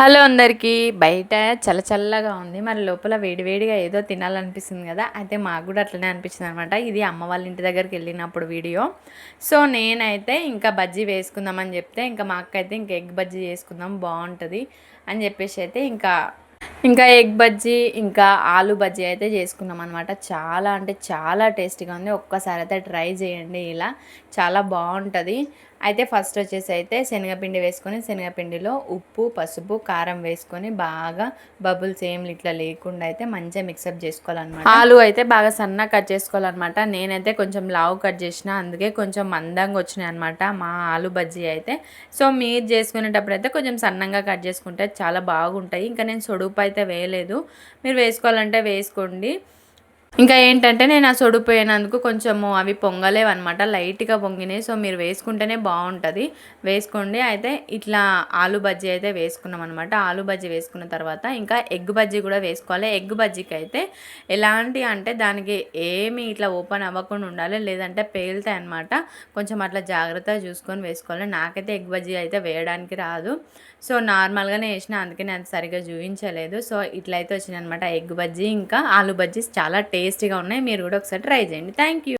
Hello అందరికీ. బయట చల్ల చల్లగా ఉంది. మరి లోపల వేడివేడిగా ఏదో తినాలనిపిస్తుంది కదా అయితే మాకు కూడా అట్లనే అనిపించింది అనమాట ఇది అమ్మ వాళ్ళ ఇంటి దగ్గరికి వెళ్ళినప్పుడు వీడియో. సో నేనైతే ఇంకా బజ్జీ వేసుకుందామని చెప్తే ఇంకా మా అక్క అయితే ఇంకా ఎగ్ బజ్జీ చేసుకుందాం బాగుంటుంది అని చెప్పేసి అయితే ఇంకా ఇంకా ఎగ్ బజ్జీ ఇంకా ఆలు బజ్జీ అయితే చేసుకున్నాం అనమాట చాలా అంటే చాలా టేస్టీగా ఉంది. ఒక్కసారి అయితే ట్రై చేయండి ఇలా. చాలా బాగుంటుంది. అయితే ఫస్ట్ వచ్చేసి అయితే శనగపిండి వేసుకొని శనగపిండిలో ఉప్పు పసుపు కారం వేసుకొని బాగా బబుల్స్ ఏం ఇట్లా లేకుండా అయితే మంచిగా మిక్సప్ చేసుకోవాలన్నమాట. ఆలు అయితే బాగా సన్నగా కట్ చేసుకోవాలన్నమాట. నేనైతే కొంచెం లావు కట్ చేసిన అందుకే కొంచెం మందంగా వచ్చినాయి అనమాట మా ఆలు బజ్జీ అయితే. సో మీరు చేసుకునేటప్పుడు అయితే కొంచెం సన్నంగా కట్ చేసుకుంటే చాలా బాగుంటాయి. ఇంకా నేను సొడుపు అయితే వేయలేదు. మీరు వేసుకోవాలంటే వేసుకోండి. ఇంకా ఏంటంటే నేను ఆ సొడిపోయినందుకు కొంచెము అవి పొంగలేవు అనమాట లైట్గా పొంగినాయి సో మీరు వేసుకుంటేనే బాగుంటుంది. వేసుకోండి. అయితే ఇట్లా ఆలు బజ్జీ అయితే వేసుకున్నాం అనమాట ఆలు బజ్జీ వేసుకున్న తర్వాత ఇంకా ఎగ్ బజ్జీ కూడా వేసుకోవాలి. ఎగ్ బజ్జీకి అయితే ఎలాంటి అంటే దానికి ఏమి ఇట్లా ఓపెన్ అవ్వకుండా ఉండాలి లేదంటే పేలుతాయి అనమాట కొంచెం అట్లా జాగ్రత్తగా చూసుకొని వేసుకోవాలి. నాకైతే ఎగ్ బజ్జీ అయితే వేయడానికి రాదు. సో నార్మల్గానే వేసిన అందుకే నేను సరిగ్గా చూపించలేదు. సో ఇట్లయితే వచ్చినాయి అనమాట ఎగ్ బజ్జీ. ఇంకా ఆలు బజ్జీ చాలా టేస్ట్ టేస్టీగా ఉన్నాయి మీరు కూడా ఒకసారి ట్రై చేయండి. Thank you